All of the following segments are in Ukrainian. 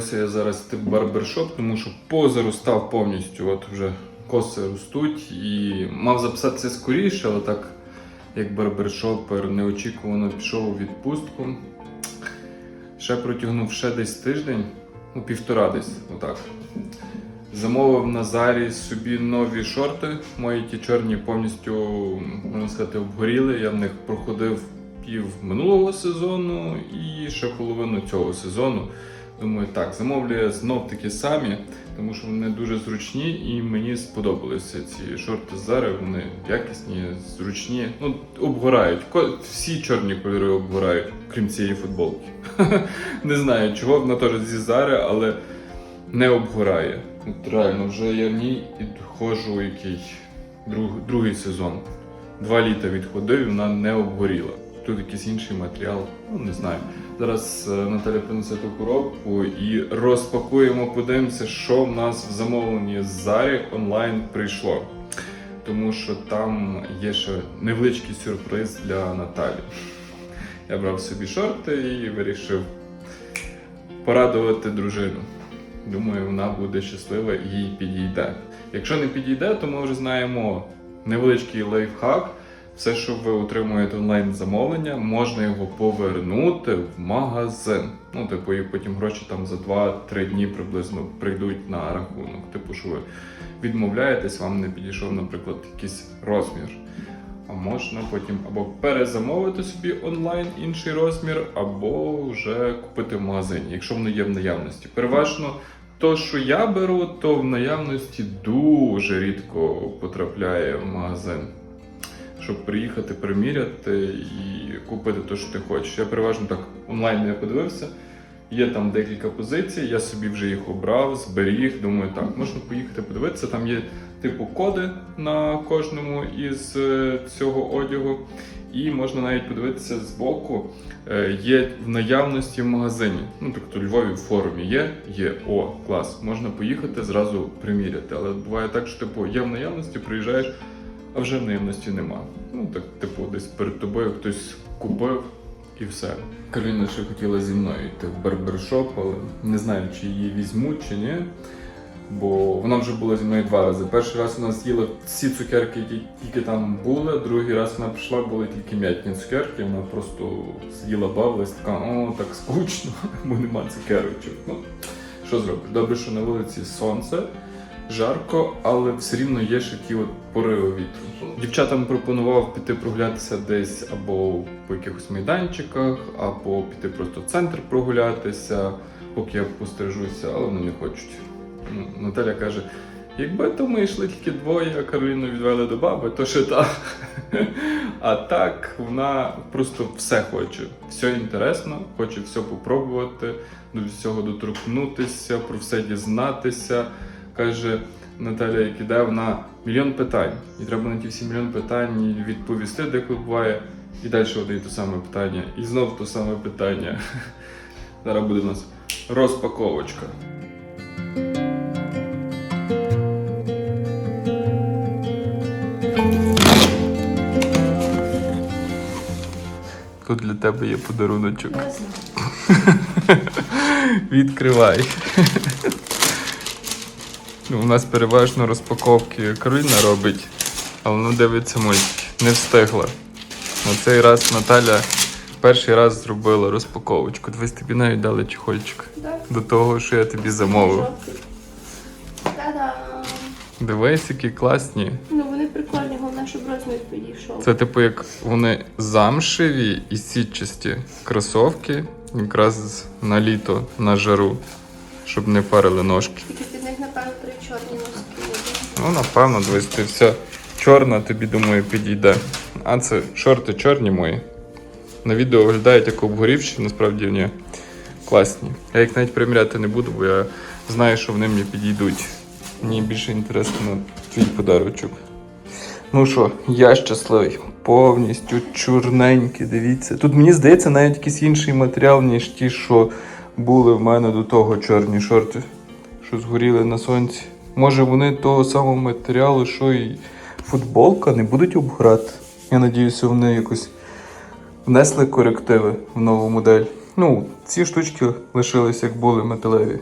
збираюся я зараз йти в барбершоп, тому що позаростав повністю. От вже коси ростуть і мав записатися скоріше, але так як барбершопер неочікувано пішов у відпустку. Ще протягнув ще десь тиждень, ну півтора десь, отак. Замовив на Зарі собі нові шорти. Мої ті чорні повністю, можна сказати, обгоріли. Я в них проходив пів минулого сезону і ще половину цього сезону. Думаю, так, замовлю я знов такі самі, тому що вони дуже зручні і мені сподобалися ці шорти Зари. Вони якісні, зручні. Ну, обгорають. Всі чорні кольори обгорають, крім цієї футболки. Не знаю, чого вона теж зі Зари, але не обгорає. От реально, вже я в ній ходжу який друг, другий сезон. Два літа відходив, і вона не обгоріла. Тут якийсь інший матеріал, ну не знаю. Зараз е, Наталя принесе ту коробку і розпакуємо, подивимося, що в нас в замовленні Зарі онлайн прийшло. Тому що там є ще невеличкий сюрприз для Наталі. Я брав собі шорти і вирішив порадувати дружину. Думаю, вона буде щаслива і їй підійде. Якщо не підійде, то ми вже знаємо невеличкий лайфхак. Все, що ви отримуєте онлайн замовлення, можна його повернути в магазин. Ну, типу, і потім гроші там за 2-3 дні приблизно прийдуть на рахунок. Типу, що ви відмовляєтесь, вам не підійшов, наприклад, якийсь розмір. А можна потім або перезамовити собі онлайн інший розмір, або вже купити в магазині, якщо воно є в наявності. Переважно то, що я беру, то в наявності дуже рідко потрапляє в магазин. Щоб приїхати, приміряти і купити те, що ти хочеш. Я переважно так онлайн не подивився. Є там декілька позицій, я собі вже їх обрав, зберіг. Думаю, так, можна поїхати подивитися. Там є типу коди на кожному із е, цього одягу. І можна навіть подивитися збоку. е, Є в наявності в магазині. Ну, тобто у Львові в форумі є, є о, клас. Можна поїхати зразу приміряти. Але буває так, що типу є в наявності, приїжджаєш, а вже наявності нема. Ну так, типу, десь перед тобою хтось купив і все. Кароліна ще хотіла зі мною йти в барбершоп, але не знаю, чи її візьмуть, чи ні. Бо вона вже була зі мною два рази. Перший раз вона з'їла всі цукерки, які тільки там були. Другий раз вона прийшла, були тільки м'ятні цукерки. Вона просто сиділа, бавилась, така, о, так скучно, бо нема цукерочок. Ну, що зробиш? Добре, що на вулиці сонце, жарко, але все рівно є ще ті от пориви вітру. Дівчатам пропонував піти прогулятися десь або по якихось майданчиках, або піти просто в центр прогулятися, поки я постережуся, але вони не хочуть. Ну, Наталя каже: якби то ми йшли тільки двоє, а Кароліну відвели до баби, то ще так. А так вона просто все хоче. Все інтересно, хоче все попробувати, до всього доторкнутися, про все дізнатися. Каже Наталя, як іде, вона мільйон питань. І треба на ті всі мільйон питань відповісти, деколи буває. І далі одне те саме питання. І знов те саме питання. Зараз буде у нас розпаковочка. Тут для тебе є подаруночок. Відкривай. Ну, у нас переважно розпаковки Кароліна робить, але вона дивиться мультики. Не встигла. На цей раз Наталя перший раз зробила розпаковочку. Дивись, тобі навіть дали чехольчик. Да. До того, що я тобі замовив. Та-дам! Дивись, які класні. Ну вони прикольні, головне, щоб розмір підійшов. Це типу як вони замшеві і сітчасті кросовки, якраз на літо, на жару, щоб не парили ножки. Тільки під них, напевно, три чорні носки. є. Ну, напевно, дивись, ти вся чорна, тобі думаю, підійде. А це шорти чорні мої. На відео виглядають як обгорівші, насправді ні. Класні. Я їх навіть приміряти не буду, бо я знаю, що вони мені підійдуть. Мені більше інтересно твій подарочок. Ну що, я щасливий. Повністю чорненький, дивіться. Тут мені здається навіть якийсь інший матеріал, ніж ті, що були в мене до того чорні шорти, що згоріли на сонці. Може вони того самого матеріалу, що і футболка, не будуть обграти. Я надіюся, вони якось внесли корективи в нову модель. Ну, ці штучки лишились, як були металеві.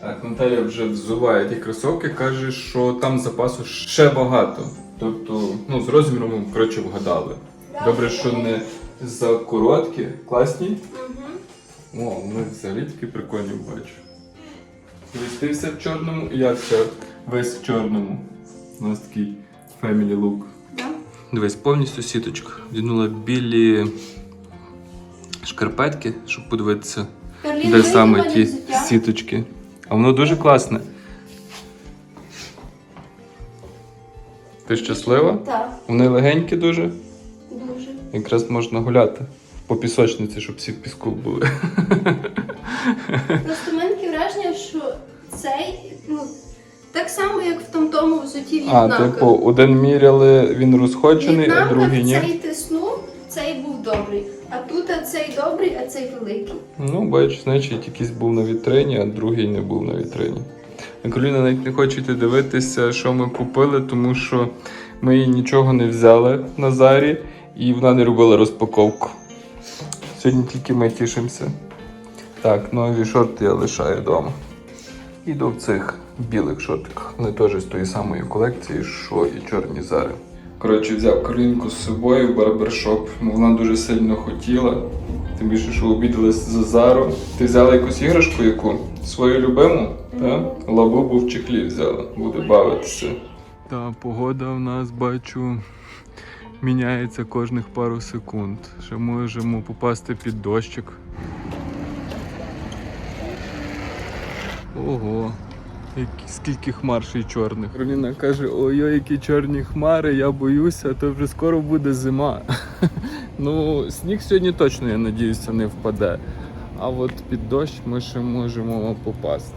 Так, Наталя вже взуває ті кросовки, каже, що там запасу ще багато. Тобто, ну, з розміром, коротше, вгадали. Добре, що не за короткі, класні. Угу. О, вони взагалі такі прикольні бачу. Дивись, в чорному, і я все весь в чорному. У нас такий family look. Да? Дивись, повністю сіточка. Вдягнула білі шкарпетки, щоб подивитися, Карліна, де саме ті взуття. сіточки. А воно дуже класне. Ти щаслива? Так, Вони легенькі дуже. дуже. Якраз можна гуляти по пісочниці, щоб всі в піску були. взуті А, типу, один міряли, він розходжений, а другий ні. цей тиснув, цей був добрий. А тут а цей добрий, а цей великий. Ну, бачиш, значить, якийсь був на вітрині, а другий не був на вітрині. Кароліна навіть не хоче йти дивитися, що ми купили, тому що ми їй нічого не взяли на зарі, і вона не робила розпаковку. Сьогодні тільки ми тішимося. Так, нові шорти я лишаю вдома. Іду в цих білих шортиках. Вони теж з тої самої колекції, що і чорні зари. Коротше, взяв Каролінку з собою в барбершоп. Ну, Вона дуже сильно хотіла. Тим більше, що обідали за Зару. Ти взяла якусь іграшку яку? Свою любиму? Так? Лабубу в чехлі взяла. Буде бавитися. Та погода в нас бачу міняється кожних пару секунд. Ще можемо попасти під дощик. Ого. Які, скільки хмар ще й чорних. Кароліна каже: ой-ой, які чорні хмари, я боюся, то вже скоро буде зима. ну, сніг сьогодні точно, я надіюся, не впаде. А от під дощ ми ще можемо попасти.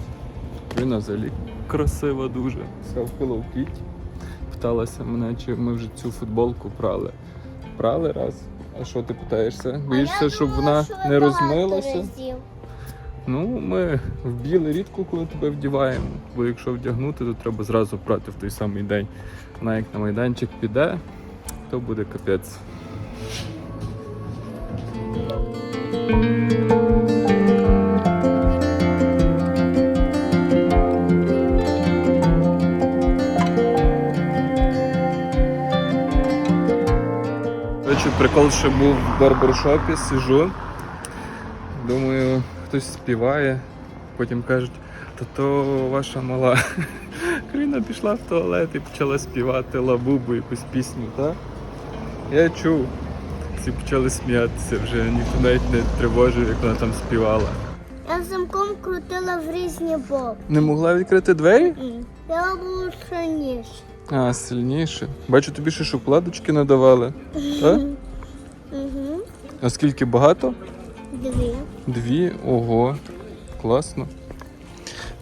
Кароліна взагалі красива дуже. Вся в Hello Kitty. Питалася мене, чи ми вже цю футболку прали. Прали раз. А що ти питаєшся? Боїшся, щоб вона не розмилася? Ну, ми в біле рідко коли тебе вдіваємо, бо якщо вдягнути, то треба зразу прати в той самий день. Вона як на майданчик піде, то буде капець. Прикол ще був в барбершопі, сижу. Думаю, хтось співає, потім кажуть, то то ваша мала. Каріна пішла в туалет і почала співати лабубу якусь пісню, так? Я чув. Всі почали сміятися, вже ніхто навіть не тривожив, як вона там співала. Я замком крутила в різні боки. Не могла відкрити двері? Я була сильніше. А, сильніше. Бачу, тобі ще шоколадочки надавали. Так? Угу. А скільки багато? Дві. Дві. Ого. Класно.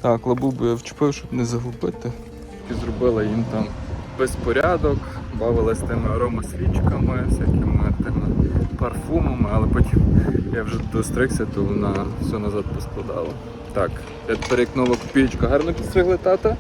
Так, лабубу я вчепив, щоб не загубити. І зробила їм там безпорядок, бавилась тими аромасвічками, всякими тими парфумами, але потім я вже достригся, то вона все назад поскладала. Так, я нова копієчка. Гарно підстригли тата?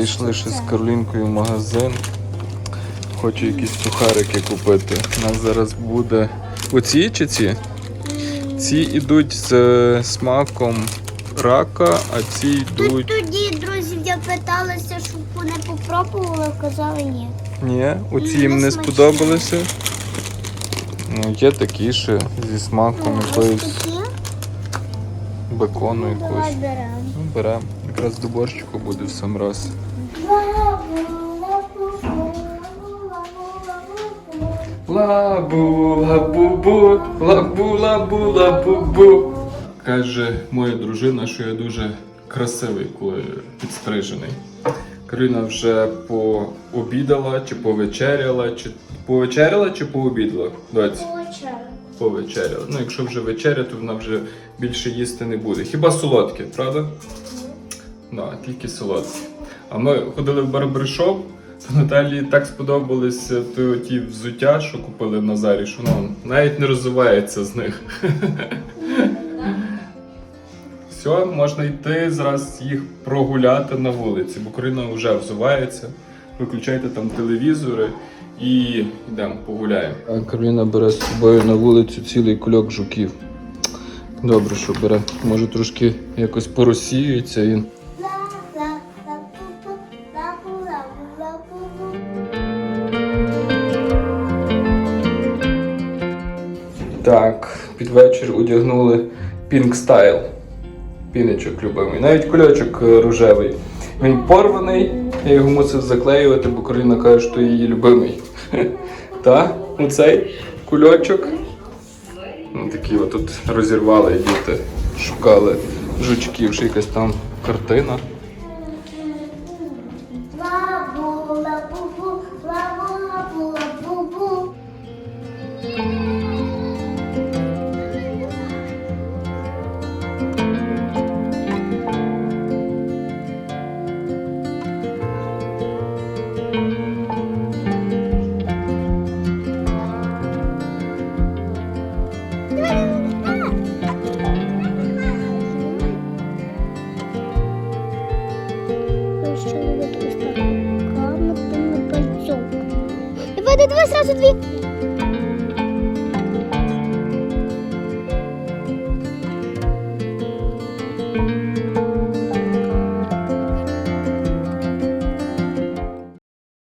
Зайшли ще з Каролінкою в магазин. Хочу якісь сухарики купити. У нас зараз буде. Оці чи ці? Ці йдуть з е, смаком рака, а ці Тут йдуть. тоді, друзі, я питалася, щоб вони попробували, казали ні. Ні, оці їм не сподобалися. Ну, є такі ще зі смаком Ну, ось якоїсь такі. бекону Ну, Давай якогось. беремо. Ну, беремо. Якраз до борщику буде в сам раз. Лабу, лабу-бу, лабу, лабу, лабу-бу. Каже моя дружина, що я дуже красивий, коли підстрижений. Карина вже пообідала, чи повечеряла, чи повечеряла, чи пообідала? Доць, повечеряла. Ну, якщо вже вечеря, то вона вже більше їсти не буде. Хіба солодке, правда? Да, тільки солодке. А ми ходили в барбершоп, Це Наталії так сподобалися то- ті взуття, що купили в Назарі, що ну, навіть не розвивається з них. Все, можна йти зараз їх прогуляти на вулиці, бо Карина вже взувається. Виключайте там телевізори і йдемо погуляємо. А Кароліна бере з собою на вулицю цілий кульок жуків. Добре, що бере. Може трошки якось порозсіюється і. Вечір одягнули Pink Style. Піничок любимий. Навіть кульочок е, рожевий. Він порваний, я його мусив заклеювати, бо Кароліна каже, що її любимий. Та, оцей кульочок. Ну, такі от тут розірвали діти, шукали жучків, ще якась там картина. Давай, давай, сразу дві.